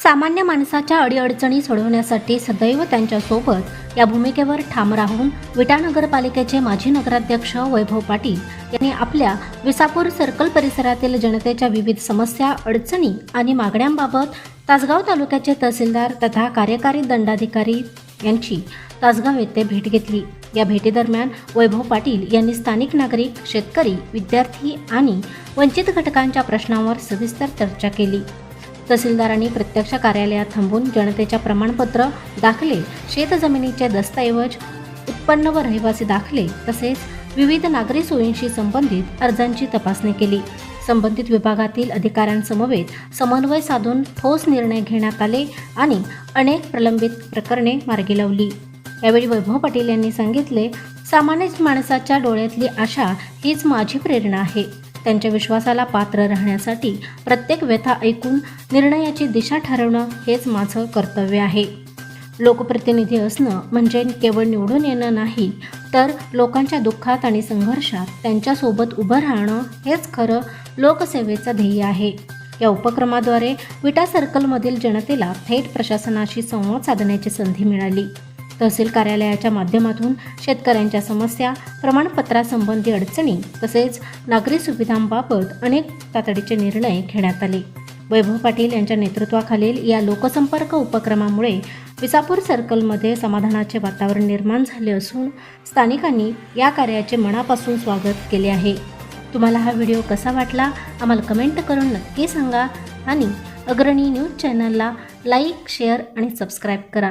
सामान्य माणसाच्या अडीअडचणी सोडवण्यासाठी सदैव त्यांच्यासोबत या भूमिकेवर ठाम राहून विटा नगरपालिकेचे माजी नगराध्यक्ष वैभव पाटील यांनी आपल्या विसापूर सर्कल परिसरातील जनतेच्या विविध समस्या अडचणी आणि मागण्यांबाबत तासगाव तालुक्याचे तहसीलदार तथा कार्यकारी दंडाधिकारी यांची तासगाव येथे भेट घेतली. या भेटीदरम्यान वैभव पाटील यांनी स्थानिक नागरिक शेतकरी विद्यार्थी आणि वंचित घटकांच्या प्रश्नांवर सविस्तर चर्चा केली. तहसीलदारांनी प्रत्यक्ष कार्यालयात थांबून जनतेच्या प्रमाणपत्र दाखले शेतजमिनीचे दस्तऐवज उत्पन्न व रहिवासी दाखले तसेच विविध नागरी सोयींशी संबंधित अर्जांची तपासणी केली. संबंधित विभागातील अधिकाऱ्यांसमवेत समन्वय साधून ठोस निर्णय घेण्यात आले आणि अनेक प्रलंबित प्रकरणे मार्गी लावली. यावेळी वैभव पाटील यांनी सांगितले सामान्य माणसाच्या डोळ्यातली आशा हीच माझी प्रेरणा आहे. त्यांच्या विश्वासाला पात्र राहण्यासाठी प्रत्येक व्यथा ऐकून निर्णयाची दिशा ठरवणं हेच माझं कर्तव्य आहे. लोकप्रतिनिधी असणं म्हणजे केवळ निवडून येणं नाही तर लोकांच्या दुःखात आणि संघर्षात त्यांच्यासोबत उभं राहणं हेच खरं लोकसेवेचं ध्येय आहे. या उपक्रमाद्वारे विटा सर्कलमधील जनतेला थेट प्रशासनाशी संवाद साधण्याची संधी मिळाली. तहसील कार्यालयाच्या माध्यमातून शेतकऱ्यांच्या समस्या प्रमाणपत्रासंबंधी अडचणी तसेच नागरी सुविधांबाबत अनेक तातडीचे निर्णय घेण्यात आले. वैभव पाटील यांच्या नेतृत्वाखालील या लोकसंपर्क उपक्रमामुळे विसापूर सर्कलमध्ये समाधानाचे वातावरण निर्माण झाले असून स्थानिकांनी या कार्याचे मनापासून स्वागत केले आहे. तुम्हाला हा व्हिडिओ कसा वाटला? आम्हाला कमेंट करून नक्की सांगा आणि अग्रणी न्यूज चॅनलला लाईक शेअर आणि सबस्क्राईब करा.